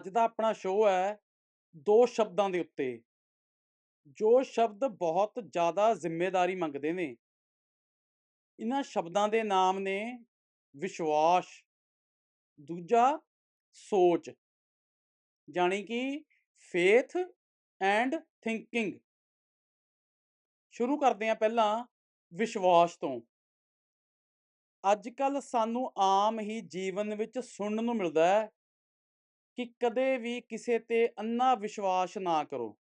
ਅੱਜ ਦਾ ਆਪਣਾ ਸ਼ੋਅ ਹੈ ਦੋ ਸ਼ਬਦਾਂ ਦੇ ਉੱਤੇ। ਜੋ ਸ਼ਬਦ ਬਹੁਤ ਜ਼ਿਆਦਾ ਜ਼ਿੰਮੇਵਾਰੀ ਮੰਗਦੇ ਨੇ। ਇਹਨਾਂ ਸ਼ਬਦਾਂ ਦੇ ਨਾਮ ਨੇ ਵਿਸ਼ਵਾਸ, ਦੂਜਾ ਸੋਚ। ਜਾਣੀ ਕਿ ਫੇਥ ਐਂਡ ਥਿੰਕਿੰਗ। ਸ਼ੁਰੂ ਕਰਦੇ ਹਾਂ ਪਹਿਲਾਂ ਵਿਸ਼ਵਾਸ ਤੋਂ। ਅੱਜ-ਕੱਲ੍ਹ ਸਾਨੂੰ ਆਮ ਹੀ ਜੀਵਨ ਵਿੱਚ ਸੁਣਨ ਨੂੰ ਮਿਲਦਾ ਹੈ ਕਿ ਕਦੇ ਵੀ ਕਿਸੇ ਤੇ ਅੰਨਾ ਵਿਸ਼ਵਾਸ ਨਾ ਕਰੋ।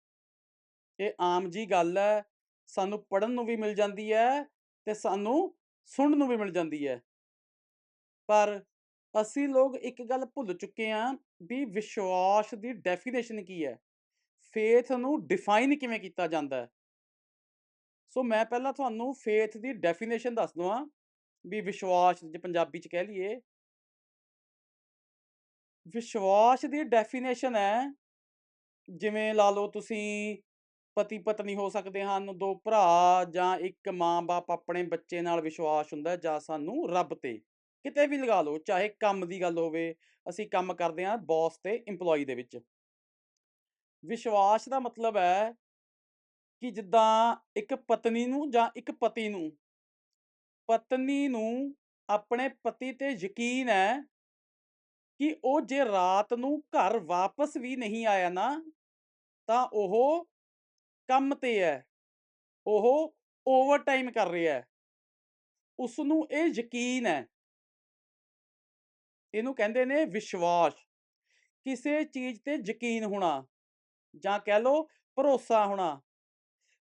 ਇਹ ਆਮ ਜਿਹੀ ਗੱਲ ਹੈ, ਸਾਨੂੰ ਪੜ੍ਹਨ ਨੂੰ ਵੀ ਮਿਲ ਜਾਂਦੀ ਹੈ ਤੇ ਸਾਨੂੰ ਸੁਣਨ ਨੂੰ ਵੀ ਮਿਲ ਜਾਂਦੀ ਹੈ। ਪਰ ਅਸੀਂ ਲੋਕ ਇੱਕ ਗੱਲ ਭੁੱਲ ਚੁੱਕੇ ਹਾਂ ਵੀ ਵਿਸ਼ਵਾਸ ਦੀ ਡੈਫੀਨੇਸ਼ਨ ਕੀ ਹੈ? ਫੇਥ ਨੂੰ ਡਿਫਾਈਨ ਕਿਵੇਂ ਕੀਤਾ ਜਾਂਦਾ ਹੈ? ਸੋ ਮੈਂ ਪਹਿਲਾਂ ਤੁਹਾਨੂੰ ਫੇਥ ਦੀ ਡੈਫੀਨੇਸ਼ਨ ਦੱਸ ਦਵਾਂ ਵੀ ਵਿਸ਼ਵਾਸ ਜੇ ਪੰਜਾਬੀ 'ਚ ਕਹਿ ਲਈਏ ਵਿਸ਼ਵਾਸ ਦੀ ਡੈਫੀਨੇਸ਼ਨ ਹੈ ਜਿਵੇਂ ਲਾ ਲਓ ਤੁਸੀਂ ਪਤੀ ਪਤਨੀ ਹੋ ਸਕਦੇ ਹਨ, ਦੋ ਭਰਾ ਜਾਂ ਇੱਕ ਮਾਂ-ਬਾਪ ਆਪਣੇ ਬੱਚੇ ਨਾਲ ਵਿਸ਼ਵਾਸ ਹੁੰਦਾ ਜਾਂ ਸਾਨੂੰ ਰੱਬ ਤੇ। ਕਿਤੇ ਵੀ ਲਗਾ ਲਓ, ਚਾਹੇ ਕੰਮ ਦੀ ਗੱਲ ਹੋਵੇ, ਅਸੀਂ ਕੰਮ ਕਰਦੇ ਹਾਂ ਬੌਸ ਤੇ EMPLOYEE ਦੇ ਵਿੱਚ। ਵਿਸ਼ਵਾਸ ਦਾ ਮਤਲਬ ਹੈ ਕਿ ਜਿੱਦਾਂ ਇੱਕ ਪਤਨੀ ਨੂੰ ਜਾਂ ਇੱਕ ਪਤੀ ਨੂੰ ਪਤਨੀ ਨੂੰ ਆਪਣੇ ਪਤੀ ਤੇ ਯਕੀਨ ਹੈ ਕਿ ਉਹ ਜੇ ਰਾਤ ਨੂੰ ਘਰ ਵਾਪਸ ਵੀ ਨਹੀਂ ਆਇਆ ਨਾ, ਤਾਂ ਉਹ ਕੰਮ ਤੇ ਹੈ। ਉਹ ਓਵਰਟਾਈਮ ਕਰ ਰਿਹਾ ਹੈ। ਉਸਨੂੰ ਇਹ ਯਕੀਨ ਹੈ। ਇਹਨੂੰ ਕਹਿੰਦੇ ਨੇ ਵਿਸ਼ਵਾਸ। ਕਿਸੇ ਚੀਜ਼ ਤੇ ਯਕੀਨ ਹੋਣਾ ਜਾਂ ਕਹਿ ਲਓ ਭਰੋਸਾ ਹੋਣਾ।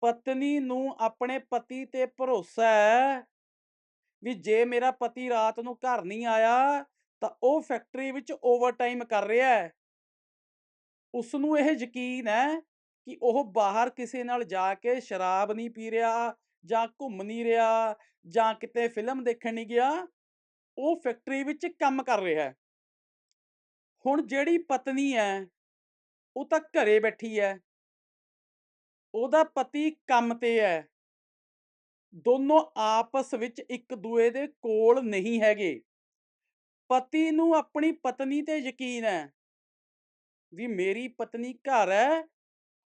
ਪਤਨੀ ਨੂੰ ਆਪਣੇ ਪਤੀ ਤੇ ਭਰੋਸਾ ਹੈ ਵੀ ਜੇ ਮੇਰਾ ਪਤੀ ਰਾਤ ਨੂੰ ਘਰ ਨਹੀਂ ਆਇਆ ਤਾਂ ਉਹ ਫੈਕਟਰੀ ਵਿੱਚ ਓਵਰਟਾਈਮ ਕਰ ਰਿਹਾ ਹੈ। ਉਸਨੂੰ ਇਹ ਯਕੀਨ ਹੈ ਕਿ ਉਹ ਬਾਹਰ ਕਿਸੇ ਨਾਲ ਜਾ ਕੇ ਸ਼ਰਾਬ ਨਹੀਂ ਪੀ ਰਿਹਾ ਜਾਂ ਘੁੰਮ ਨਹੀਂ ਰਿਹਾ ਜਾਂ ਕਿਤੇ ਫਿਲਮ ਦੇਖਣ ਨਹੀਂ ਗਿਆ। ਉਹ ਫੈਕਟਰੀ ਵਿੱਚ ਕੰਮ ਕਰ ਰਿਹਾ ਹੈ। ਹੁਣ ਜਿਹੜੀ ਪਤਨੀ ਹੈ, ਉਹ ਤਾਂ ਘਰੇ ਬੈਠੀ ਹੈ। ਉਹਦਾ ਪਤੀ ਕੰਮ ਤੇ ਹੈ। ਦੋਨੋਂ ਆਪਸ ਵਿੱਚ ਇੱਕ ਦੂਏ ਦੇ ਕੋਲ ਨਹੀਂ ਹੈਗੇ। ਪਤੀ ਨੂੰ ਆਪਣੀ ਪਤਨੀ ਤੇ ਯਕੀਨ ਹੈ ਵੀ ਮੇਰੀ ਪਤਨੀ ਘਰ ਹੈ,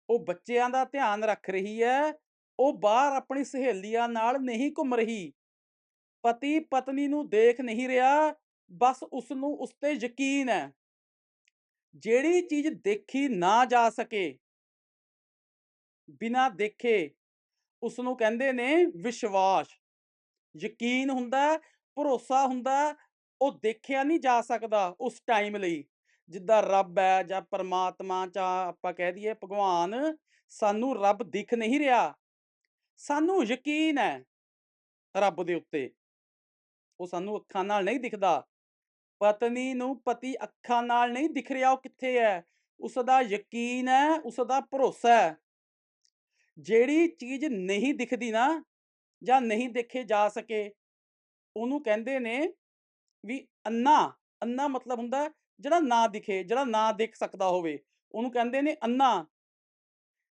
ਉਹ ਬੱਚਿਆਂ ਦਾ ਧਿਆਨ ਰੱਖ ਰਹੀ ਹੈ, ਉਹ ਬਾਹਰ ਆਪਣੀ ਸਹੇਲੀਆਂ ਨਾਲ ਨਹੀਂ ਘੁੰਮ ਰਹੀ। ਪਤੀ ਪਤਨੀ ਨੂੰ ਦੇਖ ਨਹੀਂ ਰਿਹਾ, ਬਸ ਉਸਨੂੰ ਉਸ ਤੇ ਯਕੀਨ ਹੈ। ਜਿਹੜੀ ਚੀਜ਼ ਦੇਖੀ ਨਾ ਜਾ ਸਕੇ ਬਿਨਾਂ ਦੇਖੇ ਉਸਨੂੰ ਕਹਿੰਦੇ ਨੇ ਵਿਸ਼ਵਾਸ। ਯਕੀਨ ਹੁੰਦਾ, ਭਰੋਸਾ ਹੁੰਦਾ, ਉਹ ਦੇਖਿਆ ਨਹੀਂ ਜਾ ਸਕਦਾ ਉਸ ਟਾਈਮ ਲਈ। ਜਿੱਦਾਂ ਰੱਬ ਹੈ ਜਾਂ ਪਰਮਾਤਮਾ ਜਾਂ ਆਪਾਂ ਕਹਿ ਦਈਏ ਭਗਵਾਨ, ਸਾਨੂੰ ਰੱਬ ਦਿਖ ਨਹੀਂ ਰਿਹਾ। ਸਾਨੂੰ ਯਕੀਨ ਹੈ ਰੱਬ ਦੇ ਉੱਤੇ। ਉਹ ਸਾਨੂੰ ਅੱਖਾਂ ਨਾਲ ਨਹੀਂ ਦਿਖਦਾ। ਪਤਨੀ ਨੂੰ ਪਤੀ ਅੱਖਾਂ ਨਾਲ ਨਹੀਂ ਦਿਖ ਰਿਹਾ ਉਹ ਕਿੱਥੇ ਹੈ। ਉਸਦਾ ਯਕੀਨ ਹੈ, ਉਸਦਾ ਭਰੋਸਾ ਹੈ। ਜਿਹੜੀ ਚੀਜ਼ ਨਹੀਂ ਦਿਖਦੀ ਨਾ ਜਾਂ ਨਹੀਂ ਦੇਖੇ ਜਾ ਸਕੇ, ਉਹਨੂੰ ਕਹਿੰਦੇ ਨੇ ਵੀ ਅੰਨਾ ਅੰਨਾ ਮਤਲਬ ਹੁੰਦਾ ਜਿਹੜਾ ਨਾ ਦਿਖੇ, ਜਿਹੜਾ ਨਾ ਦੇਖ ਸਕਦਾ ਹੋਵੇ, ਉਹਨੂੰ ਕਹਿੰਦੇ ਨੇ ਅੰਨਾ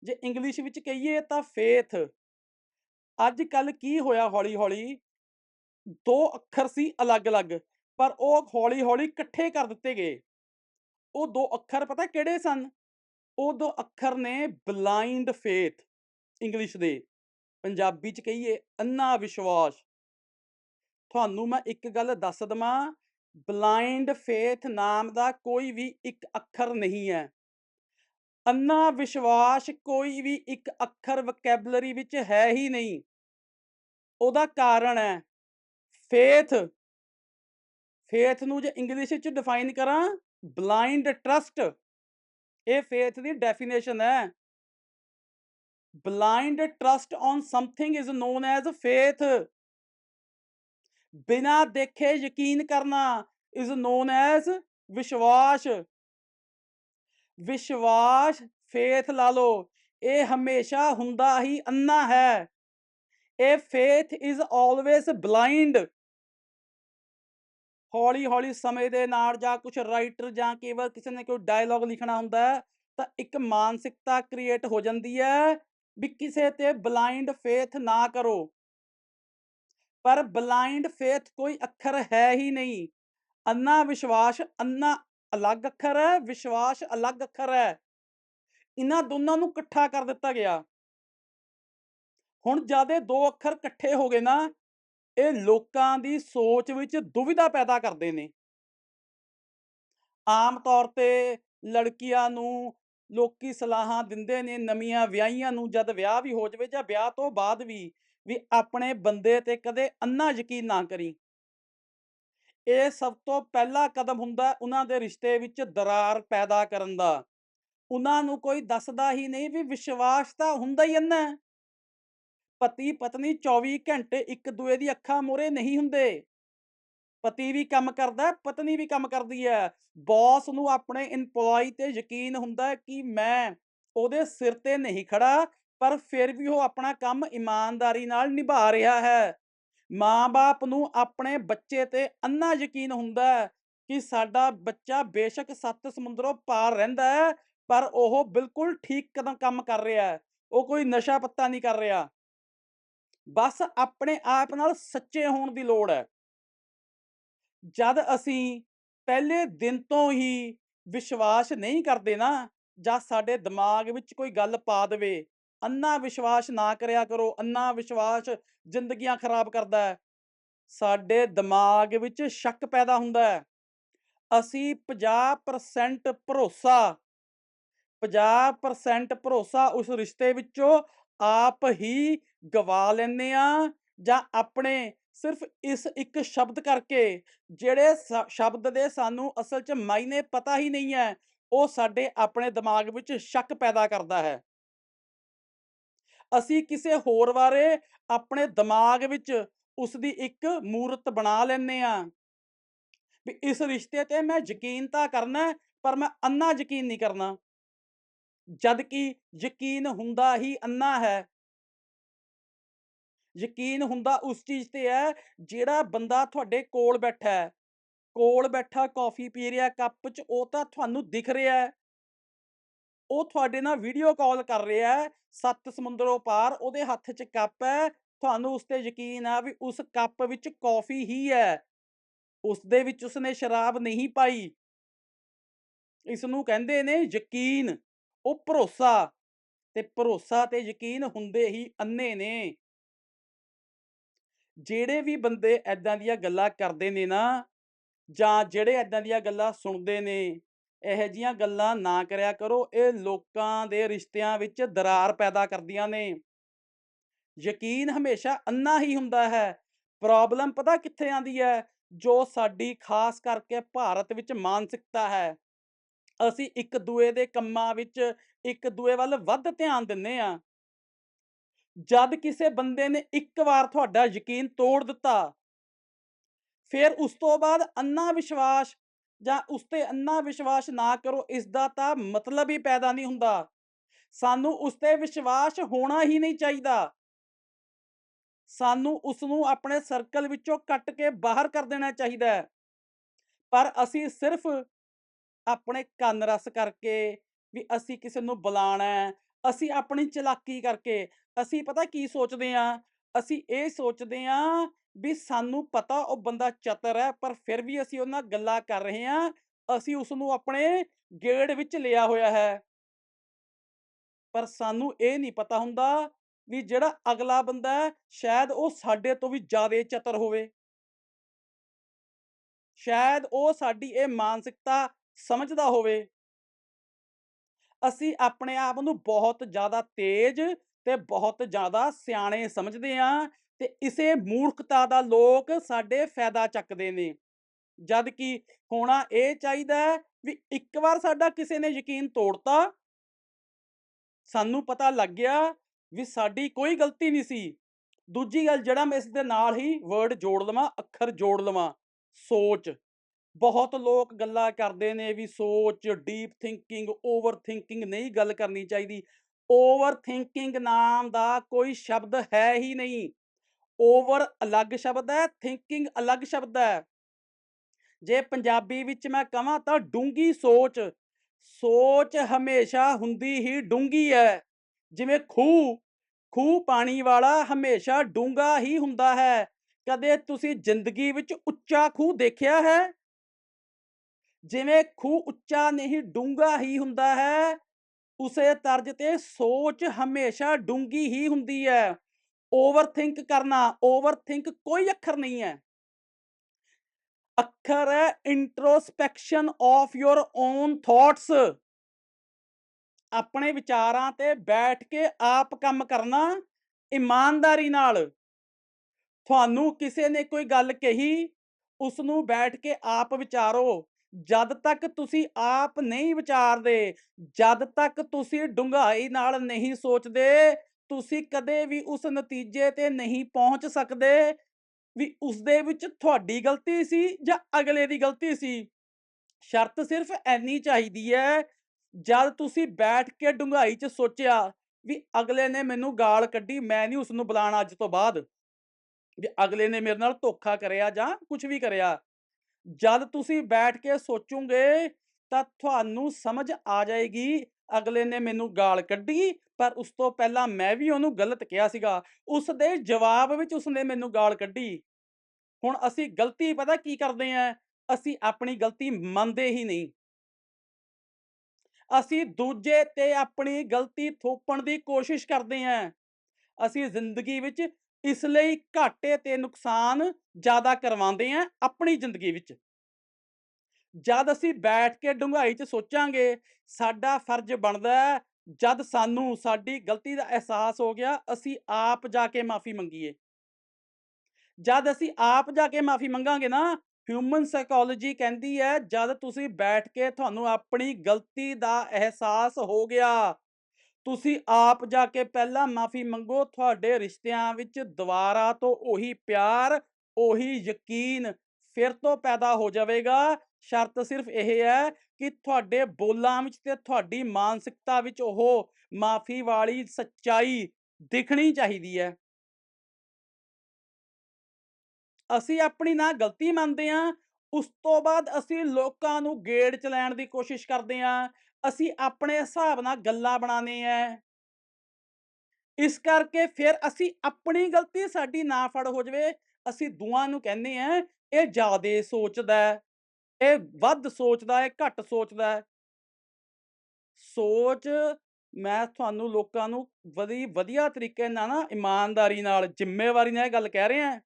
ਜੇ ਇੰਗਲਿਸ਼ ਵਿੱਚ ਕਹੀਏ ਤਾਂ ਫੇਥ। ਅੱਜ-ਕੱਲ੍ਹ ਕੀ ਹੋਇਆ ਹੌਲੀ-ਹੌਲੀ, ਦੋ ਅੱਖਰ ਸੀ ਅਲੱਗ-ਅਲੱਗ, ਪਰ ਉਹ ਹੌਲੀ-ਹੌਲੀ ਇਕੱਠੇ ਕਰ ਦਿੱਤੇ ਗਏ। ਉਹ ਦੋ ਅੱਖਰ ਪਤਾ ਕਿਹੜੇ ਸਨ? ਉਹ ਦੋ ਅੱਖਰ ਨੇ ਬਲਾਈਂਡ ਫੇਥ ਇੰਗਲਿਸ਼ ਦੇ। ਪੰਜਾਬੀ 'ਚ ਕਹੀਏ ਅੰਨਾ ਵਿਸ਼ਵਾਸ। ਤੁਹਾਨੂੰ ਮੈਂ ਇੱਕ ਗੱਲ ਦੱਸ ਦਵਾਂ, ਬਲਾਈਂਡ ਫੇਥ ਨਾਮ ਦਾ ਕੋਈ ਵੀ ਇੱਕ ਅੱਖਰ ਨਹੀਂ ਹੈ। ਅੰਨਾ ਵਿਸ਼ਵਾਸ ਕੋਈ ਵੀ ਇੱਕ ਅੱਖਰ ਵੋਕੈਬਲਰੀ ਵਿੱਚ ਹੈ ਹੀ ਨਹੀਂ। ਉਹਦਾ ਕਾਰਨ ਹੈ ਫੇਥ। ਫੇਥ ਨੂੰ ਜੇ ਇੰਗਲਿਸ਼ ਵਿੱਚ ਡਿਫਾਈਨ ਕਰਾਂ ਬਲਾਈਂਡ ਟਰਸਟ। ਇਹ ਫੇਥ ਦੀ ਡੈਫੀਨੇਸ਼ਨ ਹੈ। Blind trust on something is known as faith. ਬਿਨਾਂ ਦੇਖੇ ਯਕੀਨ ਕਰਨਾ ਇਜ਼ ਨੋਨ ਐਜ਼ ਵਿਸ਼ਵਾਸ। ਵਿਸ਼ਵਾਸ, ਫੇਥ ਲਾ ਲਓ, ਇਹ ਹਮੇਸ਼ਾ ਹੁੰਦਾ ਹੀ ਅੰਨਾ ਹੈ। ਇਹ ਫੇਥ ਇਜ਼ ਆਲਵੇਜ਼ ਬਲਾਈਂਡ। ਹੌਲੀ-ਹੌਲੀ ਸਮੇਂ ਦੇ ਨਾਲ ਜਾਂ ਕੁਛ ਰਾਈਟਰ ਜਾਂ ਕੇਵਲ ਕਿਸੇ ਨੇ ਕੋਈ ਡਾਇਲੋਗ ਲਿਖਣਾ ਹੁੰਦਾ ਹੈ, ਤਾਂ ਇੱਕ ਮਾਨਸਿਕਤਾ ਕ੍ਰੀਏਟ ਹੋ ਜਾਂਦੀ ਹੈ ਵੀ ਕਿਸੇ ਤੇ ਬਲਾਈਂਡ ਫੇਥ ਨਾ ਕਰੋ। ਪਰ ਬਲਾਈਂਡ ਫੇਥ ਕੋਈ ਅੱਖਰ ਹੈ ਹੀ ਨਹੀਂ। ਅੰਨਾ ਵਿਸ਼ਵਾਸ, ਅੰਨਾ ਅਲੱਗ ਅੱਖਰ ਹੈ ਵਿਸ਼ਵਾਸ ਅਲੱਗ ਅੱਖਰ ਹੈ। ਇਹਨਾਂ ਦੋਨਾਂ ਨੂੰ ਇਕੱਠਾ ਕਰ ਦਿੱਤਾ ਗਿਆ। ਹੁਣ ਜਦ ਇਹ ਦੋ ਅੱਖਰ ਇਕੱਠੇ ਹੋ ਗਏ ਨਾ ਇਹ ਲੋਕਾਂ ਦੀ ਸੋਚ ਵਿੱਚ ਦੁਵਿਧਾ ਪੈਦਾ ਕਰਦੇ ਨੇ। ਆਮ ਤੌਰ ਤੇ ਲੜਕੀਆਂ ਨੂੰ ਲੋਕੀ ਸਲਾਹਾਂ ਦਿੰਦੇ ਨੇ ਨਵੀਆਂ ਵਿਆਹੀਆਂ ਨੂੰ ਜਦ ਵਿਆਹ ਵੀ ਹੋ ਜਾਵੇ ਜਾਂ ਵਿਆਹ ਤੋਂ ਬਾਅਦ ਵੀ। ਵੀ ਆਪਣੇ ਬੰਦੇ ਤੇ ਕਦੇ ਅੰਨਾ ਯਕੀਨ ਨਾ ਕਰੀ। ਇਹ ਸਭ ਤੋਂ ਪਹਿਲਾ ਕਦਮ ਹੁੰਦਾ ਉਹਨਾਂ ਦੇ ਰਿਸ਼ਤੇ ਵਿੱਚ ਦਰਾਰ ਪੈਦਾ ਕਰਨ ਦਾ। ਉਹਨਾਂ ਨੂੰ ਕੋਈ ਦੱਸਦਾ ਹੀ ਨਹੀਂ ਵੀ ਵਿਸ਼ਵਾਸ ਤਾਂ ਹੁੰਦਾ ਹੀ ਅੰਨਾ ਪਤੀ ਪਤਨੀ 24 ਘੰਟੇ ਇੱਕ ਦੂਏ ਦੀ ਅੱਖਾਂ ਮੂਹਰੇ ਨਹੀਂ ਹੁੰਦੇ। ਪਤੀ ਵੀ ਕੰਮ ਕਰਦਾ ਪਤਨੀ ਵੀ ਕੰਮ ਕਰਦੀ ਹੈ। ਬੌਸ ਨੂੰ ਆਪਣੇ EMPLOYE ਤੇ ਯਕੀਨ ਹੁੰਦਾ ਕਿ ਮੈਂ ਉਹਦੇ ਸਿਰ ਤੇ ਨਹੀਂ ਖੜਾ ਪਰ ਫਿਰ ਵੀ ਉਹ ਆਪਣਾ ਕੰਮ ਇਮਾਨਦਾਰੀ ਨਾਲ ਨਿਭਾ ਰਿਹਾ ਹੈ। ਮਾਂ-ਬਾਪ ਨੂੰ ਆਪਣੇ ਬੱਚੇ ਤੇ ਅੰਨਾ ਯਕੀਨ ਹੁੰਦਾ ਹੈ ਕਿ ਸਾਡਾ ਬੱਚਾ ਬੇਸ਼ੱਕ ਸੱਤ ਸਮੁੰਦਰੋਂ ਪਾਰ ਰਹਿੰਦਾ ਹੈ, ਪਰ ਉਹ ਬਿਲਕੁਲ ਠੀਕ ਕਦਮ ਕੰਮ ਕਰ ਰਿਹਾ ਹੈ। ਉਹ ਕੋਈ ਨਸ਼ਾ ਪੱਤਾ ਨਹੀਂ ਕਰ ਰਿਹਾ। ਬਸ ਆਪਣੇ ਆਪ ਨਾਲ ਸੱਚੇ ਹੋਣ ਦੀ ਲੋੜ ਹੈ। ਜਦ ਅਸੀਂ ਪਹਿਲੇ ਦਿਨ ਤੋਂ ਹੀ ਵਿਸ਼ਵਾਸ ਨਹੀਂ ਕਰਦੇ ਨਾ ਜਾਂ ਸਾਡੇ ਦਿਮਾਗ ਵਿੱਚ ਕੋਈ ਗੱਲ ਪਾ ਦੇਵੇ ਅੰਨਾ ਵਿਸ਼ਵਾਸ ਨਾ ਕਰਿਆ ਕਰੋ, ਅੰਨਾ ਵਿਸ਼ਵਾਸ ਜ਼ਿੰਦਗੀਆਂ ਖਰਾਬ ਕਰਦਾ ਹੈ। ਸਾਡੇ ਦਿਮਾਗ ਵਿੱਚ ਸ਼ੱਕ ਪੈਦਾ ਹੁੰਦਾ ਹੈ। ਅਸੀਂ 50% ਭਰੋਸਾ 50% ਭਰੋਸਾ ਉਸ ਰਿਸ਼ਤੇ ਵਿੱਚੋਂ ਆਪ ਹੀ ਗਵਾ ਲੈਂਦੇ ਆ ਜਾਂ ਆਪਣੇ ਸਿਰਫ ਇਸ ਇੱਕ ਸ਼ਬਦ ਕਰਕੇ, ਜਿਹੜੇ ਸ- ਸ਼ਬਦ ਦੇ ਸਾਨੂੰ ਅਸਲ 'ਚ ਮਾਇਨੇ ਪਤਾ ਹੀ ਨਹੀਂ ਹੈ, ਉਹ ਸਾਡੇ ਆਪਣੇ ਦਿਮਾਗ ਵਿੱਚ ਸ਼ੱਕ ਪੈਦਾ ਕਰਦਾ ਹੈ। ਅਸੀਂ ਕਿਸੇ ਹੋਰ ਬਾਰੇ ਆਪਣੇ ਦਿਮਾਗ ਵਿੱਚ ਉਸ ਦੀ ਇੱਕ ਮੂਰਤ ਬਣਾ ਲੈਂਦੇ ਆ ਵੀ ਇਸ ਰਿਸ਼ਤੇ ਤੇ ਮੈਂ ਯਕੀਨ ਤਾਂ ਕਰਨਾ ਪਰ ਮੈਂ ਅੰਨਾ ਯਕੀਨ ਨਹੀਂ ਕਰਨਾ। ਜਦ ਕਿ ਯਕੀਨ ਹੁੰਦਾ ਹੀ ਅੰਨਾ ਹੈ। ਯਕੀਨ ਹੁੰਦਾ ਉਸ ਚੀਜ਼ ਤੇ ਹੈ, ਜਿਹੜਾ ਬੰਦਾ ਤੁਹਾਡੇ ਕੋਲ ਬੈਠਾ ਹੈ। ਕੋਲ ਬੈਠਾ ਕੌਫੀ ਪੀ ਰਿਹਾ ਕੱਪ 'ਚ, ਉਹ ਤਾਂ ਤੁਹਾਨੂੰ ਦਿਖ ਰਿਹਾ ਹੈ। ਉਹ ਤੁਹਾਡੇ ਨਾਲ ਵੀਡੀਓ ਕਾਲ ਕਰ ਰਿਹਾ ਹੈ, ਸੱਤ ਸਮੁੰਦਰੋਂ ਪਾਰ, ਉਹਦੇ ਹੱਥ 'ਚ ਕੱਪ ਹੈ, ਤੁਹਾਨੂੰ ਉਸ ਤੇ ਯਕੀਨ ਆ ਵੀ ਉਸ ਕੱਪ ਵਿੱਚ ਕੌਫੀ ਹੀ ਹੈ। ਉਸ ਦੇ ਵਿੱਚ ਉਸਨੇ ਸ਼ਰਾਬ ਨਹੀਂ ਪਾਈ। ਇਸ ਨੂੰ ਕਹਿੰਦੇ ਨੇ ਯਕੀਨ, ਉਹ ਭਰੋਸਾ ਤੇ ਭਰੋਸਾ ਤੇ ਯਕੀਨ ਹੁੰਦੇ ਹੀ ਅੰਨੇ ਨੇ। ਜਿਹੜੇ ਵੀ ਬੰਦੇ ਐਦਾਂ ਦੀਆਂ ਗੱਲਾਂ ਕਰਦੇ ਨੇ ਨਾ ਜਾਂ ਜਿਹੜੇ ਐਦਾਂ ਦੀਆਂ ਗੱਲਾਂ ਸੁਣਦੇ ਨੇ ਇਹੋ ਜਿਹੀਆਂ ਗੱਲਾਂ ਨਾ ਕਰਿਆ ਕਰੋ। ਇਹ ਲੋਕਾਂ ਦੇ ਰਿਸ਼ਤਿਆਂ ਵਿੱਚ ਦਰਾਰ ਪੈਦਾ ਕਰਦੀਆਂ ਨੇ। ਯਕੀਨ ਹਮੇਸ਼ਾ ਅੰਨਾ ਹੀ ਹੁੰਦਾ ਹੈ। ਪ੍ਰੋਬਲਮ ਪਤਾ ਕਿੱਥੇ ਆਂਦੀ ਹੈ? ਜੋ ਸਾਡੀ ਖਾਸ ਕਰਕੇ ਭਾਰਤ ਵਿੱਚ ਮਾਨਸਿਕਤਾ ਹੈ। ਅਸੀਂ ਇੱਕ ਦੂਏ ਦੇ ਕੰਮਾਂ ਵਿੱਚ ਇੱਕ ਦੂਏ ਵੱਲ ਵੱਧ ਧਿਆਨ ਦਿੰਨੇ ਆ ਜਦ ਕਿਸੇ ਬੰਦੇ ਨੇ ਇੱਕ ਵਾਰ ਤੁਹਾਡਾ ਯਕੀਨ ਤੋੜ ਦਿੱਤਾ, ਫਿਰ ਉਸ ਤੋਂ ਬਾਅਦ ਅੰਨਾ ਵਿਸ਼ਵਾਸ ਜਾਂ ਉਸ ਤੇ ਅੰਨਾ ਵਿਸ਼ਵਾਸ ਨਾ ਕਰੋ ਇਸ ਦਾ ਤਾਂ ਮਤਲਬ ਹੀ ਪੈਦਾ ਨਹੀਂ ਹੁੰਦਾ। ਸਾਨੂੰ ਉਸ ਤੇ ਵਿਸ਼ਵਾਸ ਹੋਣਾ ਹੀ ਨਹੀਂ ਚਾਹੀਦਾ। ਸਾਨੂੰ ਉਸ ਨੂੰ ਆਪਣੇ ਸਰਕਲ ਵਿੱਚੋਂ ਕੱਟ ਕੇ ਬਾਹਰ ਕਰ ਦੇਣਾ ਚਾਹੀਦਾ ਹੈ। ਪਰ ਅਸੀਂ ਸਿਰਫ ਆਪਣੇ ਕੰਨ ਰਸ ਕਰਕੇ ਵੀ ਅਸੀਂ ਕਿਸੇ ਨੂੰ ਬੁਲਾਣਾ ਅਸੀਂ ਆਪਣੀ ਚਲਾਕੀ ਕਰਕੇ, ਅਸੀਂ ਪਤਾ ਕੀ ਸੋਚਦੇ ਆ ਅਸੀਂ ਇਹ ਸੋਚਦੇ ਆ ਵੀ ਸਾਨੂੰ ਪਤਾ ਉਹ ਬੰਦਾ ਚਤਰ ਹੈ, ਪਰ ਫਿਰ ਵੀ ਅਸੀਂ ਉਹਨਾਂ ਗੱਲਾਂ ਕਰ ਰਹੇ ਆ ਅਸੀਂ ਉਸ ਨੂੰ ਆਪਣੇ ਗੇੜ ਵਿੱਚ ਲਿਆ ਹੋਇਆ ਹੈ। ਪਰ ਸਾਨੂੰ ਇਹ ਨਹੀਂ ਪਤਾ ਹੁੰਦਾ ਵੀ ਜਿਹੜਾ ਅਗਲਾ ਬੰਦਾ ਹੈ, ਸ਼ਾਇਦ ਉਹ ਸਾਡੇ ਤੋਂ ਵੀ ਜ਼ਿਆਦਾ ਚਤਰ ਹੋਵੇ। ਸ਼ਾਇਦ ਉਹ ਸਾਡੀ ਇਹ ਮਾਨਸਿਕਤਾ ਸਮਝਦਾ ਹੋਵੇ। ਅਸੀਂ ਆਪਣੇ ਆਪ ਨੂੰ ਬਹੁਤ ਜ਼ਿਆਦਾ ਤੇਜ਼ ਤੇ ਬਹੁਤ ਜ਼ਿਆਦਾ ਸਿਆਣੇ ਸਮਝਦੇ ਆ ਤੇ ਇਸੇ ਮੂਰਖਤਾ ਦਾ ਲੋਕ ਸਾਡੇ ਫਾਇਦਾ ਚੱਕਦੇ ਨੇ। ਜਦ ਕਿ ਹੋਣਾ ਇਹ ਚਾਹੀਦਾ ਵੀ ਇੱਕ ਵਾਰ ਸਾਡਾ ਕਿਸੇ ਨੇ ਯਕੀਨ ਤੋੜਤਾ ਸਾਨੂੰ ਪਤਾ ਲੱਗ ਗਿਆ ਵੀ ਸਾਡੀ ਕੋਈ ਗਲਤੀ ਨਹੀਂ ਸੀ। ਦੂਜੀ ਗੱਲ ਜਿਹੜਾ ਮੈਂ ਇਸ ਦੇ ਨਾਲ ਹੀ ਵਰਡ ਜੋੜ ਲਵਾਂ, ਅੱਖਰ ਜੋੜ ਲਵਾਂ, ਸੋਚ। ਬਹੁਤ ਲੋਕ ਗੱਲਾਂ ਕਰਦੇ ਨੇ ਵੀ ਸੋਚ ਡੀਪ ਥਿੰਕਿੰਗ ਓਵਰ ਥਿੰਕਿੰਗ ਨਹੀਂ ਗੱਲ ਕਰਨੀ ਚਾਹੀਦੀ। ਓਵਰ ਥਿੰਕਿੰਗ ਨਾਮ ਦਾ ਕੋਈ ਸ਼ਬਦ ਹੈ ਹੀ ਨਹੀਂ। ਓਵਰ ਅਲੱਗ ਸ਼ਬਦ ਹੈ, ਥਿੰਕਿੰਗ ਅਲੱਗ ਸ਼ਬਦ ਹੈ। ਜੇ ਪੰਜਾਬੀ ਵਿੱਚ ਮੈਂ ਕਹਾਂ ਤਾਂ ਡੂੰਗੀ ਸੋਚ ਸੋਚ ਹਮੇਸ਼ਾ ਹੁੰਦੀ ਹੀ ਡੂੰਗੀ ਹੈ। ਜਿਵੇਂ ਖੂਹ ਖੂਹ ਪਾਣੀ ਵਾਲਾ ਹਮੇਸ਼ਾ ਡੂੰਗਾ ਹੀ ਹੁੰਦਾ ਹੈ। ਕਦੇ ਤੁਸੀਂ ਜ਼ਿੰਦਗੀ ਵਿੱਚ ਉੱਚਾ ਖੂਹ ਦੇਖਿਆ ਹੈ? ਜਿਵੇਂ ਖੂਹ ਉੱਚਾ ਨਹੀਂ, ਡੂੰਘਾ ਹੀ ਹੁੰਦਾ ਹੈ। ਉਸੇ ਤਰਜ ਤੇ ਸੋਚ ਹਮੇਸ਼ਾ ਡੂੰਗੀ ਹੀ ਹੁੰਦੀ ਹੈ। ਓਵਰਥਿੰਕ ਕਰਨਾ, ਓਵਰਥਿੰਕ ਕੋਈ ਅੱਖਰ ਨਹੀਂ ਹੈ। ਅੱਖਰ ਹੈ introspection of your own thoughts. ਆਪਣੇ ਵਿਚਾਰਾਂ ਤੇ ਬੈਠ ਕੇ ਆਪ ਕੰਮ ਕਰਨਾ ਇਮਾਨਦਾਰੀ ਨਾਲ। ਤੁਹਾਨੂੰ ਕਿਸੇ ਨੇ ਕੋਈ ਗੱਲ ਕਹੀ ਉਸ ਨੂੰ ਬੈਠ ਕੇ ਆਪ ਵਿਚਾਰੋ। ਜਦ ਤੱਕ ਤੁਸੀਂ ਆਪ ਨਹੀਂ ਵਿਚਾਰਦੇ, ਜਦ ਤੱਕ ਤੁਸੀਂ ਡੂੰਘਾਈ ਨਾਲ ਨਹੀਂ ਸੋਚਦੇ, ਤੁਸੀਂ ਕਦੇ ਵੀ ਉਸ ਨਤੀਜੇ ਤੇ ਨਹੀਂ ਪਹੁੰਚ ਸਕਦੇ ਵੀ ਉਸ ਦੇ ਵਿੱਚ ਤੁਹਾਡੀ ਗਲਤੀ ਸੀ ਜਾਂ ਅਗਲੇ ਦੀ ਗਲਤੀ ਸੀ। ਸ਼ਰਤ ਸਿਰਫ ਐਨੀ ਚਾਹੀਦੀ ਹੈ, ਜਦ ਤੁਸੀਂ ਬੈਠ ਕੇ ਡੂੰਘਾਈ 'ਚ ਸੋਚਿਆ ਵੀ ਅਗਲੇ ਨੇ ਮੈਨੂੰ ਗਾਲ ਕੱਢੀ, ਮੈਂ ਨਹੀਂ ਉਸ ਨੂੰ ਬੁਲਾਣਾ ਅੱਜ ਤੋਂ ਬਾਅਦ। ਵੀ ਅਗਲੇ ਨੇ ਮੇਰੇ ਨਾਲ ਧੋਖਾ ਕਰਿਆ ਜਾਂ ਕੁਝ ਵੀ ਕਰਿਆ। ਜਦ ਤੁਸੀਂ ਬੈਠ ਕੇ ਸੋਚੋਗੇ ਤਾਂ ਤੁਹਾਨੂੰ ਸਮਝ ਆ ਜਾਏਗੀ, ਅਗਲੇ ਨੇ ਮੈਨੂੰ ਗਾਲ ਕੱਢੀ, ਪਰ ਉਸ ਤੋਂ ਪਹਿਲਾਂ ਮੈਂ ਵੀ ਉਹਨੂੰ ਗਲਤ ਕਿਹਾ ਸੀਗਾ। ਉਸ ਦੇ ਜਵਾਬ ਵਿੱਚ ਉਸਨੇ ਮੈਨੂੰ ਗਾਲ ਕੱਢੀ। ਹੁਣ ਅਸੀਂ ਗਲਤੀ, ਪਤਾ ਕੀ ਕਰਦੇ ਆਂ? ਅਸੀਂ ਆਪਣੀ ਗਲਤੀ ਮੰਨਦੇ ਹੀ ਨਹੀਂ। ਅਸੀਂ ਦੂਜੇ ਤੇ ਆਪਣੀ ਗਲਤੀ ਥੋਪਣ ਦੀ ਕੋਸ਼ਿਸ਼ ਕਰਦੇ ਆਂ। ਅਸੀਂ ਜ਼ਿੰਦਗੀ ਵਿੱਚ ਇਸ ਲਈ ਘਾਟੇ ਤੇ ਨੁਕਸਾਨ ਜ਼ਿਆਦਾ ਕਰਵਾਉਂਦੇ ਆਂ ਆਪਣੀ ਜ਼ਿੰਦਗੀ ਵਿੱਚ। ਜਦ ਅਸੀਂ ਬੈਠ ਕੇ ਡੂੰਘਾਈ 'ਚ ਸੋਚਾਂਗੇ, ਸਾਡਾ ਫਰਜ਼ ਬਣਦਾ ਜਦ ਸਾਨੂੰ ਸਾਡੀ ਗਲਤੀ ਦਾ ਅਹਿਸਾਸ ਹੋ ਗਿਆ, ਅਸੀਂ ਆਪ ਜਾ ਕੇ ਮਾਫੀ ਮੰਗੀਏ। ਜਦ ਅਸੀਂ ਆਪ ਜਾ ਕੇ ਮਾਫੀ ਮੰਗਾਂਗੇ ਨਾ ਹਿਊਮਨ ਸਾਈਕੋਲੋਜੀ ਕਹਿੰਦੀ ਹੈ, ਜਦ ਤੁਸੀਂ ਬੈਠ ਕੇ ਤੁਹਾਨੂੰ ਆਪਣੀ ਗਲਤੀ ਦਾ ਅਹਿਸਾਸ ਹੋ ਗਿਆ ਤੁਸੀਂ ਆਪ ਜਾ ਕੇ ਪਹਿਲਾਂ ਮਾਫੀ ਮੰਗੋ, ਤੁਹਾਡੇ ਰਿਸ਼ਤਿਆਂ ਵਿੱਚ ਦੁਬਾਰਾ ਤੋਂ ਉਹੀ ਪਿਆਰ, ਉਹੀ ਯਕੀਨ ਫਿਰ ਤੋਂ ਪੈਦਾ ਹੋ ਜਾਵੇਗਾ। ਸ਼ਰਤ ਸਿਰਫ ਇਹ ਹੈ ਕਿ ਤੁਹਾਡੇ ਬੋਲਾਂ ਵਿੱਚ ਤੇ ਤੁਹਾਡੀ ਮਾਨਸਿਕਤਾ ਵਿੱਚ ਉਹ ਮਾਫੀ ਵਾਲੀ ਸੱਚਾਈ ਦਿਖਣੀ ਚਾਹੀਦੀ ਹੈ। ਅਸੀਂ ਆਪਣੀ ਨਾ ਗਲਤੀ ਮੰਨਦੇ ਹਾਂ, ਉਸ ਤੋਂ ਬਾਅਦ ਅਸੀਂ ਲੋਕਾਂ ਨੂੰ ਗੇੜ ਚ ਲੈਣ ਦੀ ਕੋਸ਼ਿਸ਼ ਕਰਦੇ ਹਾਂ। ਅਸੀਂ ਆਪਣੇ ਹਿਸਾਬ ਨਾਲ ਗੱਲਾਂ ਬਣਾਉਂਦੇ ਆ ਇਸ ਕਰਕੇ ਫਿਰ ਅਸੀਂ ਆਪਣੀ ਗਲਤੀ ਸਾਡੀ ਨਾ ਫੜ ਹੋ ਜਾਵੇ, ਅਸੀਂ ਦੂਆਂ ਨੂੰ ਕਹਿੰਦੇ ਆ ਇਹ ਜ਼ਿਆਦੇ ਸੋਚਦਾ ਇਹ ਵੱਧ ਸੋਚਦਾ ਹੈ ਘੱਟ ਸੋਚਦਾ ਹੈ ਸੋਚ ਮੈਂ ਤੁਹਾਨੂੰ ਲੋਕਾਂ ਨੂੰ ਵਧੀ, ਵਧੀਆ ਤਰੀਕੇ ਨਾਲ ਨਾ ਇਮਾਨਦਾਰੀ ਨਾਲ, ਜ਼ਿੰਮੇਵਾਰੀ ਨਾਲ ਇਹ ਗੱਲ ਕਹਿ ਰਹੇ ਹਾਂ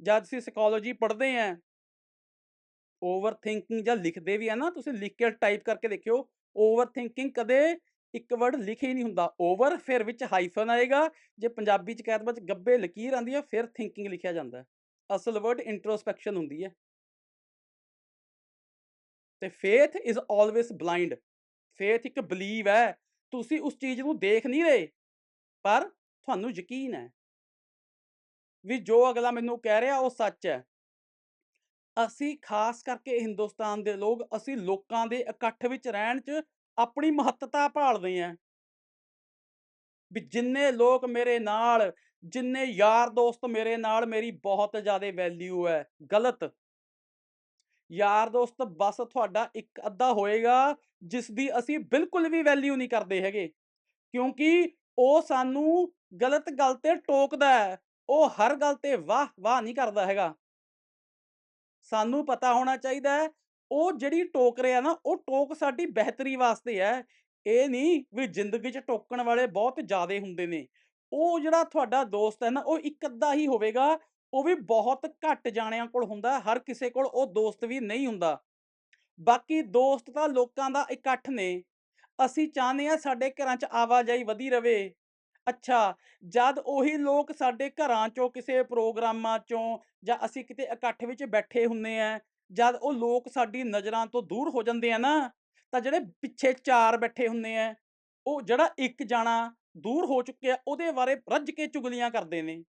ਜਦ ਅਸੀਂ ਸਾਈਕੋਲੋਜੀ ਪੜ੍ਹਦੇ ਆਂ ਓਵਰ ਥਿੰਕਿੰਗ ਜਾਂ ਲਿਖਦੇ ਵੀ ਆ ਨਾ, ਤੁਸੀਂ ਲਿਖ ਕੇ ਟਾਈਪ ਕਰਕੇ ਦੇਖਿਓ ਓਵਰ ਥਿੰਕਿੰਗ ਕਦੇ ਇੱਕ ਵਰਡ ਲਿਖੇ ਹੀ ਨਹੀਂ ਹੁੰਦਾ। ਓਵਰ ਫਿਰ ਵਿੱਚ ਹਾਈਫਨ ਆਏਗਾ, ਜੇ ਪੰਜਾਬੀ ਚ ਕਹਿ ਵਿੱਚ ਗੱਬੇ ਲਕੀਰ ਆਂਦੀ ਹੈ ਫਿਰ ਥਿੰਕਿੰਗ ਲਿਖਿਆ ਜਾਂਦਾ ਅਸਲ ਵਰਡ ਇੰਟਰੋਸਪੈਕਸ਼ਨ ਹੁੰਦੀ ਹੈ। ਤੇ faith is always blind faith ਇੱਕ ਬਲੀਵ ਹੈ। ਤੁਸੀਂ ਉਸ ਚੀਜ਼ ਨੂੰ ਦੇਖ ਨਹੀਂ ਰਹੇ, ਪਰ ਤੁਹਾਨੂੰ ਯਕੀਨ ਹੈ। ਵੀ ਜੋ ਅਗਲਾ ਮੈਨੂੰ ਕਹਿ ਰਿਹਾ, ਉਹ ਸੱਚ ਹੈ। ਅਸੀਂ ਖਾਸ ਕਰਕੇ ਹਿੰਦੁਸਤਾਨ ਦੇ ਲੋਕ, ਅਸੀਂ ਲੋਕਾਂ ਦੇ ਇਕੱਠ ਵਿੱਚ ਰਹਿਣ 'ਚ ਆਪਣੀ ਮਹੱਤਤਾ ਭਾਲਦੇ ਆਂ। ਵੀ ਜਿੰਨੇ ਲੋਕ ਮੇਰੇ ਨਾਲ, ਜਿੰਨੇ ਯਾਰ ਦੋਸਤ ਮੇਰੇ ਨਾਲ, ਮੇਰੀ ਬਹੁਤ ਜ਼ਿਆਦਾ ਵੈਲਿਊ ਹੈ। ਗਲਤ। ਯਾਰ ਦੋਸਤ ਬਸ ਤੁਹਾਡਾ ਇੱਕ ਅੱਧਾ ਹੋਏਗਾ, ਜਿਸ ਦੀ ਅਸੀਂ ਬਿਲਕੁਲ ਵੀ ਵੈਲਿਊ ਨਹੀਂ ਕਰਦੇ ਹੈਗੇ। ਕਿਉਂਕਿ ਉਹ ਸਾਨੂੰ ਗਲਤ ਗੱਲ ਤੇ ਟੋਕਦਾ ਹੈ। ਉਹ ਹਰ ਗੱਲ ਤੇ ਵਾਹ ਵਾਹ ਨਹੀਂ ਕਰਦਾ ਹੈਗਾ। ਸਾਨੂੰ ਪਤਾ ਹੋਣਾ ਚਾਹੀਦਾ ਹੈ, ਉਹ ਜਿਹੜੀ ਟੋਕ ਰਿਹਾ ਨਾ, ਉਹ ਟੋਕ ਸਾਡੀ ਬਿਹਤਰੀ ਵਾਸਤੇ ਹੈ। ਇਹ ਨਹੀਂ ਵੀ ਜ਼ਿੰਦਗੀ 'ਚ ਟੋਕਣ ਵਾਲੇ ਬਹੁਤ ਜ਼ਿਆਦੇ ਹੁੰਦੇ ਨੇ। ਉਹ ਜਿਹੜਾ ਤੁਹਾਡਾ ਦੋਸਤ ਹੈ ਨਾ, ਉਹ ਇੱਕ ਅੱਧਾ ਹੀ ਹੋਵੇਗਾ, ਉਹ ਵੀ ਬਹੁਤ ਘੱਟ ਜਾਣਿਆਂ ਕੋਲ ਹੁੰਦਾ, ਹਰ ਕਿਸੇ ਕੋਲ ਉਹ ਦੋਸਤ ਵੀ ਨਹੀਂ ਹੁੰਦਾ। ਬਾਕੀ ਦੋਸਤ ਤਾਂ ਲੋਕਾਂ ਦਾ ਇਕੱਠ ਨੇ। ਅਸੀਂ ਚਾਹੁੰਦੇ ਆ ਸਾਡੇ ਘਰਾਂ 'ਚ ਆਵਾਜਾਈ ਵਧੀ ਰਵੇ। ਅੱਛਾ, ਜਦ ਉਹੀ ਲੋਕ ਸਾਡੇ ਘਰਾਂ 'ਚੋਂ ਕਿਸੇ ਪ੍ਰੋਗਰਾਮਾਂ 'ਚੋਂ ਜਾਂ ਅਸੀਂ ਕਿਤੇ ਇਕੱਠ ਵਿੱਚ ਬੈਠੇ ਹੁੰਨੇ ਆ ਜਦ ਉਹ ਲੋਕ ਸਾਡੀ ਨਜ਼ਰਾਂ ਤੋਂ ਦੂਰ ਹੋ ਜਾਂਦੇ ਆ ਨਾ, ਤਾਂ ਜਿਹੜੇ ਪਿੱਛੇ ਚਾਰ ਬੈਠੇ ਹੁੰਨੇ ਆ, ਉਹ ਜਿਹੜਾ ਇੱਕ ਜਾਣਾ ਦੂਰ ਹੋ ਚੁੱਕਿਆ, ਉਹਦੇ ਬਾਰੇ ਰੱਜ ਕੇ ਚੁਗਲੀਆਂ ਕਰਦੇ ਨੇ।